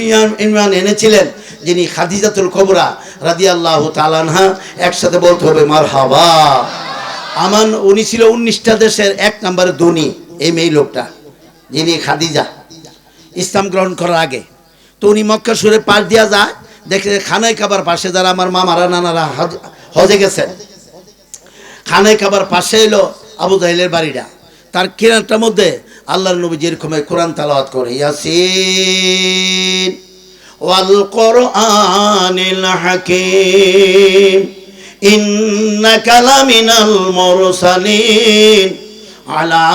ইমান- এনেছিলেন, যিনি খাদিজাতুল কবরা রাদি আল্লাহ তালানহা একসাথে বলতে হবে মার হাবা আমান, উনি ছিল উনিশটা দেশের এক নম্বরে ধনী, এই মেয়ে লোকটা, যিনি খাদিজা, ইসলাম গ্রহণ করার আগে। তো উনি মক্কা সুরে পাশ দিয়া যায়, দেখে খানায় খাবার পাশে যারা আমার মামারা, নানারা হজে গেছেন। খানায় খাবার পাশে এলো আবু জাহিলের বাড়িটা। তার কিনারটার মধ্যে আল্লাহর নবী যেরকম কোরআন তালাওয়াত করে, ইয়াসিন, ওয়াল কোরআনিল হাকিম, ইন্নাকা লামিনাল মুরসালিন আলা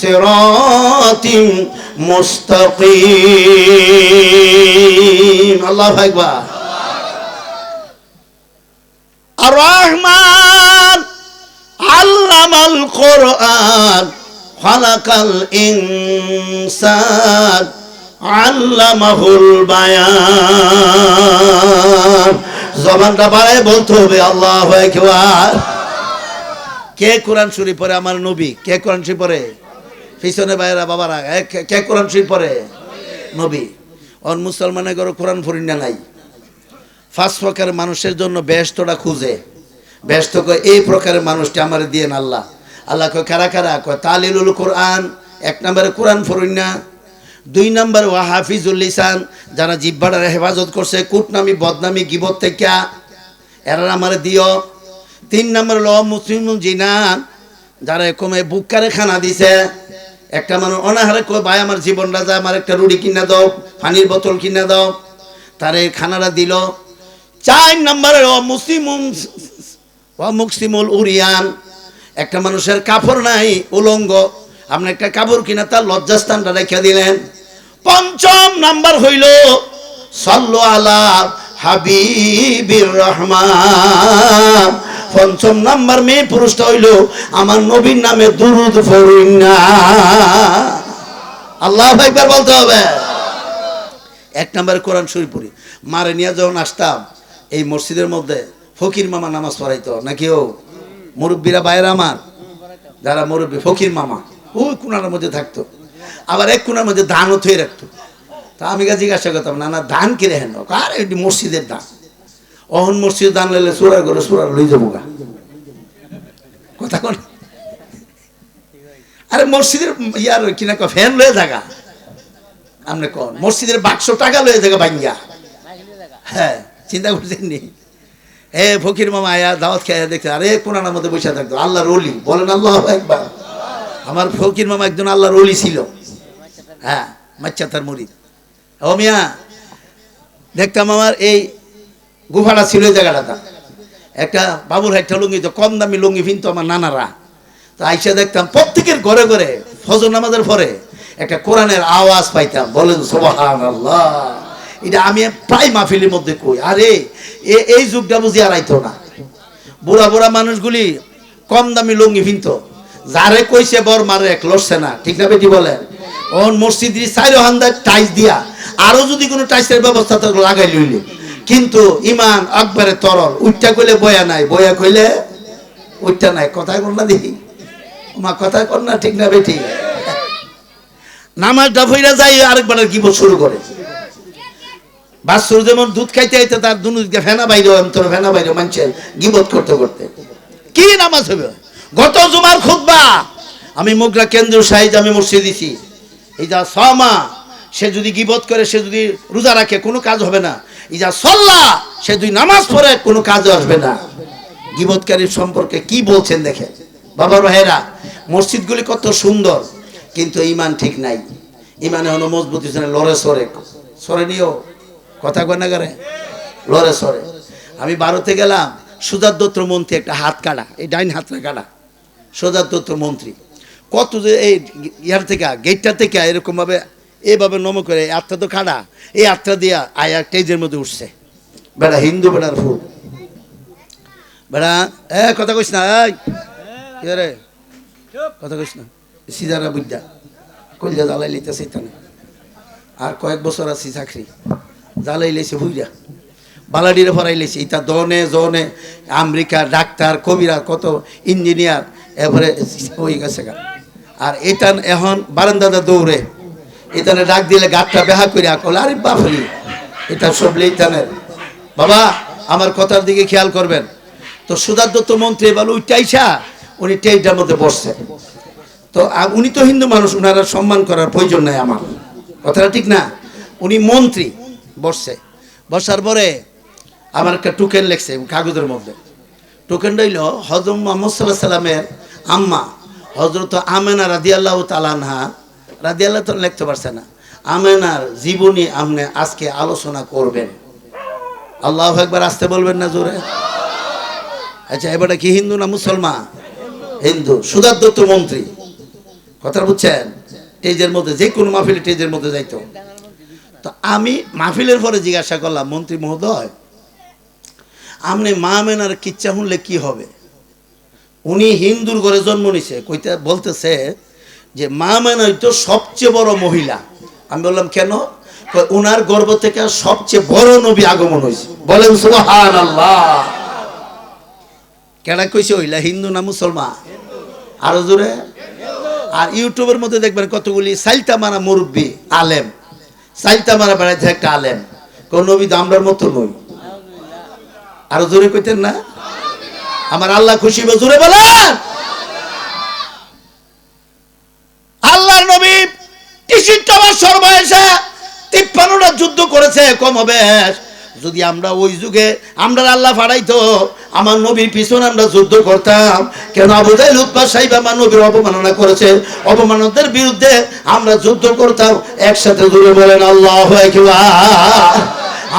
সিরাতিম মুস্তাকিম। আল্লাহু আকবার। আর রহমান আল্লামাল কোরআন। খালাকাল ইনসান আল্লামাহুল বায়ান। জবানটা বাড়ায় বলতে হবে, আল্লাহু আকবার কে কোরআন শরীফ পড়ে? আমার নবী। কে কোরআন শরীফ পড়ে? পিছনে বাইরা বাবারা কে- কোরআন শরীফ পড়ে? নবী। অন মুসলমানের ঘরে কোরআন ফরিন নাই। পাঁচ প্রকারের মানুষের জন্য ব্যস্তটা খুঁজে। ব্যস্ত এই প্রকারের মানুষটি আমার দিয়ে আল্লাহ। আল্লাহ কয় কারা কারা কয় তালিলুল কোরআন এক নম্বরে কোরআন ফরিন দুই নম্বর ওয়া হাফিজুল লিসান যারা জিব্বাটার হেফাজত করছে কুটনামি বদনামি গিবত থেকে এরা আমার দিও তিন নম্বর ল মুসলিম জিনান যারা কমে বুককারে খানা দিছে একটা মানুষ অনাহারে কয় ভাই আমার জীবন রাজা আমার একটা রুটি কিনা দাও পানির বোতল কিনা দাও তারে খানাটা দিল চার নম্বরে ও মুসলিম ও মুসলিমুল উরিয়ান একটা মানুষের কাপড় নাই, উলঙ্গ। আপনি একটা কাপড় কিনা তার লজ্জাস্থানটা রেখে দিলেন। পঞ্চম নাম্বার হইল, সল্লু আলা হাবিবির রহমান। পঞ্চম নাম্বার মেয়ে পুরুষটা হইল, আমার নবীর নামে দুরুদ ফরিন না। আল্লাহ একবার বলতে হবে। এক নম্বরে কোরআন শরীফ পড়ি। মারে নিয়ে যখন আসতাম, এই মসজিদের মধ্যে ফকির মামা নামাজ পড়াইতো, নাকি ও? মুরব্বীরা বাইরে আমার, যারা মুরব্বী, ফকির মামা, ওই কোনার মধ্যে থাকতো। আবার এক কোনার মধ্যে ধানও থয়ে রাখতো। তা আমি গা জিজ্ঞাসা করতাম না না ধান কিনে হেন? আর এটি মসজিদের দান। অহন মসজিদ দান লাইলে সুরার করে সুরার লই যাব গা। কথা কোন। আরে, মসজিদের ইয়ার কিনা ফ্যান লয়ে থাকা আপনি কন, মসজিদের বাক্স টাকা লয়ে থাকা ভাঙ্গা হ্যাঁ চিন্তা করছেন নি? এ ফকির মামা, আয়া দাওয়াত খেয়ে দেখতে, আরে কোনার মধ্যে বসে থাকতো, আল্লাহর অলি বলেন, আল্লাহ একবার আমার ফকির মামা একজন আল্লাহর অলি ছিল। হ্যাঁ মাচ্চা তার মুড়ি ও মিয়া, দেখতাম আমার এই গুফাটা ছিল জায়গাটা একটা বাবুর একটা লুঙ্গি তো কম দামি লুঙ্গি কিন্তু আমার নানারা। তো আইসা দেখতাম প্রত্যেকের ঘরে ঘরে ফজর নামাজের পরে একটা কোরআনের আওয়াজ পাইতাম। বলেন সোবাহান আল্লাহ এটা আমি প্রায় মাহফিলের মধ্যে কই। আরে এই যুগটা বুঝি আর আইতো না। বুড়া বুড়া মানুষগুলি কম দামি লুঙ্গি ফিনতো যারে কইছে বর মারে, এক লড়ছে না, ঠিক না বেটি বলেন ওন মসজিদ চাইরো হান্দার টাইস দিয়া, আরও যদি কোনো টাইসের ব্যবস্থা তো লাগাই লইলে। কিন্তু ইমান আকবারে তরল উঠটা কইলে বয়া নাই, বয়া কইলে উঠটা নাই। কথা কর না দেখি। মা কর না, ঠিক না বেটি। নামাজটা ফইরা যাই আরেকবার কি শুরু করে। বাসুর যেমন দুধ খাইতে খাইতে তার দুনুদিকে ফেনা বাইরে অন্তর ফেনা বাইরে মানছেন গিবত করতে করতে। কি নামাজ হবে? গত জুমার খুতবা, আমি মোগরা কেন্দ্র সাহিজ আমি মসজিদ দিছি। এই যা সমা সে যদি গিবত করে, সে যদি রোজা রাখে, কোনো কাজ হবে না। এই যা সল্লা, সে যদি নামাজ পড়ে, কোনো কাজ আসবে না। গিবতকারীর সম্পর্কে কি বলছেন দেখেন? বাবার ভাইয়েরা, মসজিদগুলি কত সুন্দর, কিন্তু ইমান ঠিক নাই। ইমানে হলো মজবুত লড়ে সরে। সরে নিও। কথা কয় না করে? লড়ে সরে। আমি ভারতে গেলাম, সুজাত দত্ত মন্ত্রী একটা হাত কাটা, এই ডাইন হাতটা কাটা, সুজাত দত্ত মন্ত্রী। কত যে এই ইয়ার থেকে, গেটটা থেকে এরকমভাবে এইভাবে নম করে আত্মা তো কাটা, এই আত্মা দিয়া আয়া স্টেজের মধ্যে উঠছে। বেড়া হিন্দু বেড়ার ফুল। বেড়া এ, কথা কইস না রে? কথা কইস না সিজারা বুদ্ধা কইলা জ্বালাই লিতেছে আর কয়েক বছর আছি চাকরি। জ্বালাই লেছে বুইরা বালাডিরে ফরাই লেছে ইটা দনে জনে আমেরিকা ডাক্তার কবিরা কত ইঞ্জিনিয়ার এবারে হয়ে গেছে। আর এটা এখন বারান্দাদা দৌড়ে এখানে ডাক দিলে গাতটা বেহা করে আকল আরে বাপরি, এটা সব লেইতানের। বাবা, আমার কথার দিকে খেয়াল করবেন। তো সুধার দত্ত মন্ত্রী এবার ওই টাইসা, উনি টেইটার মধ্যে বসছে। তো উনি তো হিন্দু মানুষ, উনারা সম্মান করার প্রয়োজন নাই আমার। কথাটা ঠিক না? উনি মন্ত্রী। বসছে। বসার পরে আমার একটা টোকেন লেখছে কাগজের মধ্যে। টোকেনটা হইল হজরত মোহাম্মদ সাল্লাহ সাল্লামের আম্মা, হজরত আমেনা রাদিয়াল্লাহ তালানহা রাদিয়াল্লাহ তো লিখতে পারছে না। আমেনার জীবনী আপনি আজকে আলোচনা করবেন। আল্লাহ একবার আসতে বলবেন না জোরে? আচ্ছা এবারটা কি হিন্দু না মুসলমান? হিন্দু সুধার দত্ত মন্ত্রী। কথা বুঝছেন? টেজের মধ্যে যে কোনো মাহফিলে টেজের মধ্যে যাইতো। তো আমি মাহফিলের পরে জিজ্ঞাসা করলাম মন্ত্রী মহোদয় আপনি মা মেনার কিচ্ছা শুনলে কি হবে? উনি হিন্দুর ঘরে জন্ম নিছে কইতে বলতেছে যে মা মেনাই তো সবচেয়ে বড় মহিলা। আমি বললাম কেন? কয়, উনার গর্ভ থেকে সবচেয়ে বড় নবী আগমন হয়েছে। বলেন সুবহান আল্লাহ কেডা কইছে হইলা হিন্দু না মুসলমান? আরও জোরে। আর ইউটিউবের মধ্যে দেখবেন কতগুলি সাইলতা মারা মুরব্বী আলেম। সাইলতা মারা বেড়াইছে একটা আলেম। কোন নবী দামরার মতো নই আরও জোরে কইতেন না? আমার আল্লাহ খুশি জোরে বলেন। আল্লাহর নবী টিসির টাওয়ার সর্বয়েসে তিপ্পান্নটা যুদ্ধ করেছে, কম হবে। যদি আমরা ওই যুগে আমরা আল্লাহ ফাড়াইতো আমার নবীর পিছনে আমরা যুদ্ধ করতাম। কেন আবু জাইল উৎপা সাহেব আমার নবীর অপমাননা করেছে। অপমানদের বিরুদ্ধে আমরা যুদ্ধ করতাম। একসাথে জুড়ে বলেন, আল্লাহ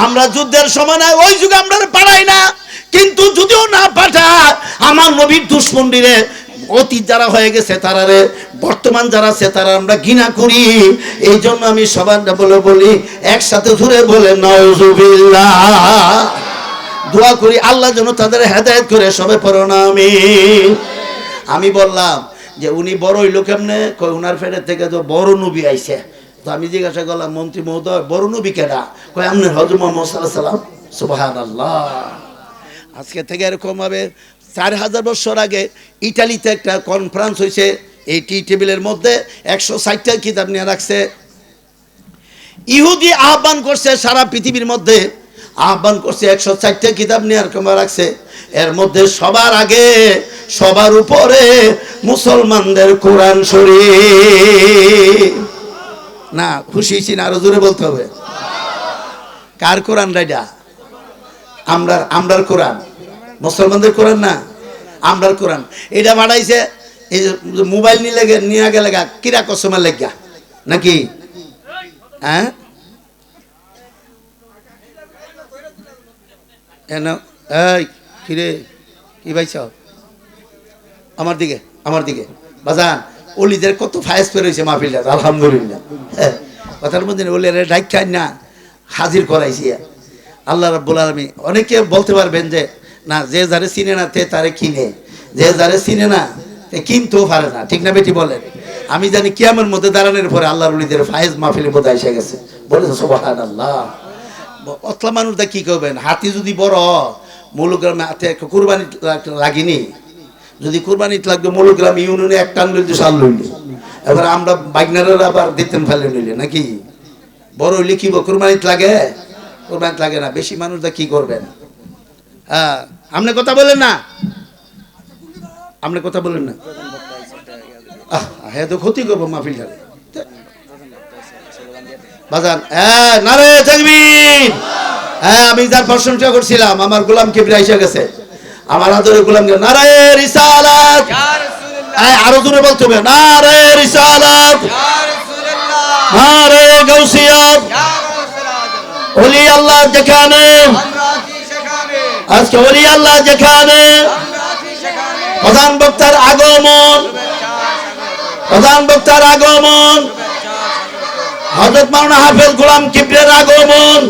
আমরা যুদ্ধের সময় না ওই যুগে আমরা পাড়াই না। কিন্তু যদিও না পাঠায় আমার নবীর দুশ্মন্ডিরে অতীত যারা হয়ে গেছে তারারে বর্তমান যারা আছে, তারা আমরা ঘৃণা করি। এই জন্য আমি সবার বলে বলি, একসাথে জুড়ে বলে নজুবিল্লাহ দোয়া করি, আল্লাহ যেন তাদের হেদায়ত করে সবে পড়ো না আমি। বললাম যে, উনি বড় হইল কেমনে? কই উনার ফেরের থেকে তো বড় নবী আইছে। তো আমি জিজ্ঞাসা করলাম, মন্ত্রী মহোদয়, বড় নবী কেডা? কই আপনি হজর মোহাম্মদ সাল্লাহ সাল্লাম সুবাহান আল্লাহ আজকে থেকে এরকম ভাবে চার হাজার বছর আগে ইটালিতে একটা কনফারেন্স হয়েছে এই টি টেবিলের মধ্যে একশো ষাটটা কিতাব নিয়ে রাখছে। ইহুদি আহ্বান করছে সারা পৃথিবীর মধ্যে, আহ্বান করছে একশো চারটে কিতাব নিয়ে আর কমা রাখছে। এর মধ্যে সবার আগে, সবার উপরে মুসলমানদের কোরআন শরীফ। না, খুশি হয়েছি আরও জোরে বলতে হবে। কার কোরআন রাইডা আমরার আমরার কোরআন। মুসলমানদের কোরআন না? আমরার কোরআন। এটা বাড়াইছে এই মোবাইল নিলে নিয়ে গেলে গা কিরা কসমের লেগা নাকি? হ্যাঁ এন, এই, কিরে, কি পাইছ? আমার দিকে আমার দিকে বাজান, অলিদের কত ফায়েস পের হয়েছে মাহফিলটা আলহামদুলিল্লাহ। হ্যাঁ কথার মধ্যে ডাইক খাই না, হাজির করাইছি আল্লাহ রাব্বুল আলামিন, অনেকে বলতে পারবেন যে, না, যে যারে চিনে না, তে তারে কিনে। যে যারে চিনে না কিনতেও পারে না। ঠিক না বেটি বলেন? আমি জানি কিয়ামের মধ্যে দাঁড়ানোর পরে আল্লাহর উলিদের ফায়েজ মাহফিলের মধ্যে এসে গেছে। বলেছে সুবহান আল্লাহ অতলা মানুষটা কি করবেন? হাতি যদি বড় মৌলগ্রামে কুরবানি লাগিনি। যদি কুরবানিতে লাগবে মৌলগ্রাম ইউনিয়নে এক টান লইলে সাল লইলে। এবার আমরা বাইকনারা আবার দিতেন ফেলে লইলে নাকি? বড় হইলে কি বো, কুরবানিতে লাগে? কুরবানিতে লাগে না। বেশি মানুষটা কি করবেন? হ্যাঁ আপনি কথা বলেন না। আপনি কথা বলেন না। হ্যাঁ তো ক্ষতি করব মাহফিল বাজান হ্যাঁ নারে হ্যাঁ আমি যার প্রশংসা করছিলাম আমার গোলাম কিবরা এসে গেছে। আমার আদরের গোলাম কে- নারে রিসালাত। হ্যাঁ আরও জোরে বলতে হবে নারে রিসালাত। নারে গাউসিয়াত। ওলি আল্লাহ যেখানে। আজকে ওলি আল্লাহ যেখানে। প্রধান বক্তার আগমন। প্রধান বক্তার আগমন। হজরত মাওলানা হাফেজ গোলাম কিবরের আগমন।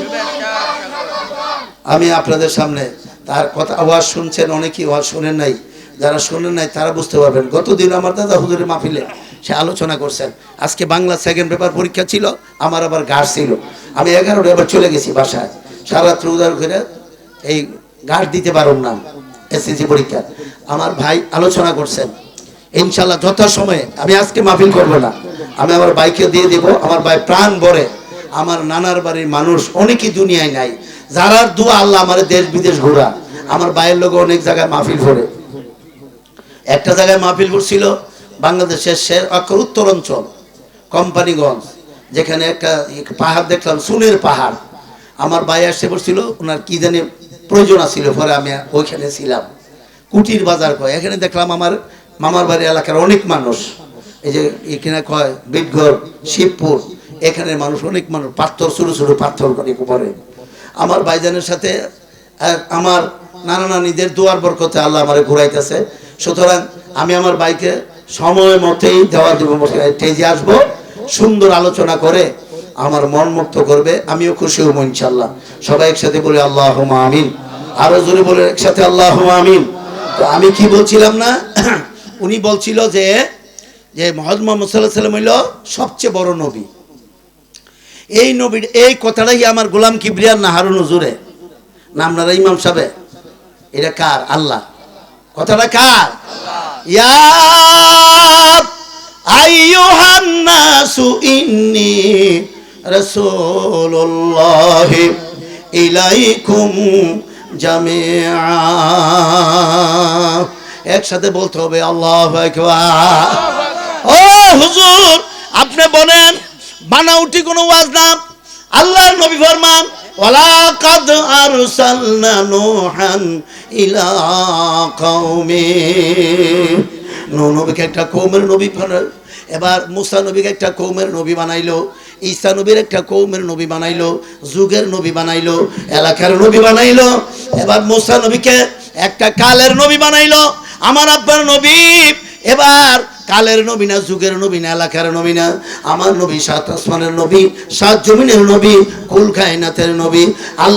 আমি আপনাদের সামনে তার কথা আওয়াজ শুনছেন, অনেকেই আওয়াজ শোনেন নাই। যারা শোনেন নাই, তারা বুঝতে পারবেন। গতদিন আমার দাদা হুজুরের মাহফিলে সে আলোচনা করছেন। আজকে বাংলা সেকেন্ড পেপার পরীক্ষা ছিল, আমার আবার ঘাট ছিল। আমি এগারোটা এবার চলে গেছি বাসায়। সারা রাত্র উদার করে এই ঘাট দিতে পারুন না। এসএসসি পরীক্ষা। আমার ভাই আলোচনা করছেন। ইনশাল্লাহ যথাসময়ে আমি আজকে মাহফিল করব না। আমি আমার বাইকে দিয়ে দিব। আমার ভাই প্রাণ ভরে। আমার নানার বাড়ির মানুষ অনেকই দুনিয়ায় নাই। যারার দোয়া আল্লাহ আমার দেশ বিদেশ ঘোরা। আমার ভাইয়ের লোক অনেক জায়গায় মাহফিল ভরে একটা জায়গায় মাহফিল ছিল বাংলাদেশের শের অক্ষর উত্তর অঞ্চল, কোম্পানিগঞ্জ, যেখানে একটা পাহাড় দেখলাম, সুনের পাহাড়। আমার ভাই আসে পড়ছিল ওনার কি জানি প্রয়োজন ছিল পরে আমি ওইখানে ছিলাম। কুটির বাজার কয়, এখানে দেখলাম আমার মামার বাড়ি এলাকার অনেক মানুষ। এই যে এখানে কয় বিটগড় শিবপুর এখানে মানুষ অনেক মানুষ, পাথর, ছোটো ছোটো পাথর করে পরে আমার ভাইজানের সাথে আমার নানা নানিদের দুয়ার বরকতে আল্লাহ আমারে ঘুরাইতেছে। সুতরাং আমি আমার বাইকে সময় মতেই দেওয়া দেবো স্টেজে আসব, সুন্দর আলোচনা করে আমার মন মুক্ত করবে, আমিও খুশি হব ইনশাল্লাহ সবাই একসাথে বলে আল্লাহ আমিন। আরও জোরে বলে একসাথে আল্লাহ আমিন। তো আমি কি বলছিলাম না? উনি বলছিল যে যে মহম্মদ মোহাম্মদ সাল্লাহ সাল্লাম হইল সবচেয়ে বড় নবী। এই নবীর, এই কথাটাই আমার গোলাম কিবরিয়ার না হারুন হুজুরে না আপনারা ইমাম সাহেব এটা কার? আল্লাহ। কথাটা কার? ইয়া আইয়ুহান নাসু ইন্নি রাসূলুল্লাহ ইলাইকুম জামিআ। একসাথে বলতে হবে, আল্লাহু ও হুজুর, আপনি বলেন বানাউটি কোনো ওয়াজ না? আল্লাহর নবী ফরমান, ওয়ালা কাদ আরসালনা নূহান ইলা কওমি। নূহ নবীকে একটা কওমের নবী এবার মুসা নবীকে একটা কৌমের নবী বানাইলো। ঈসা নবীর একটা কৌমের নবী বানাইলো, যুগের নবী বানাইলো, এলাকার নবী বানাইলো, এবার মুসা নবীকে একটা কালের নবী বানাইলো, আমার আব্বার নবী, এবার কালের নবী না, যুগের নবী না, এলাকার নবী না, আমার নবী সাত আসমানের নবী, সাত জমিনের নবী, কুল কায়নাতের নবী, আল্লাহ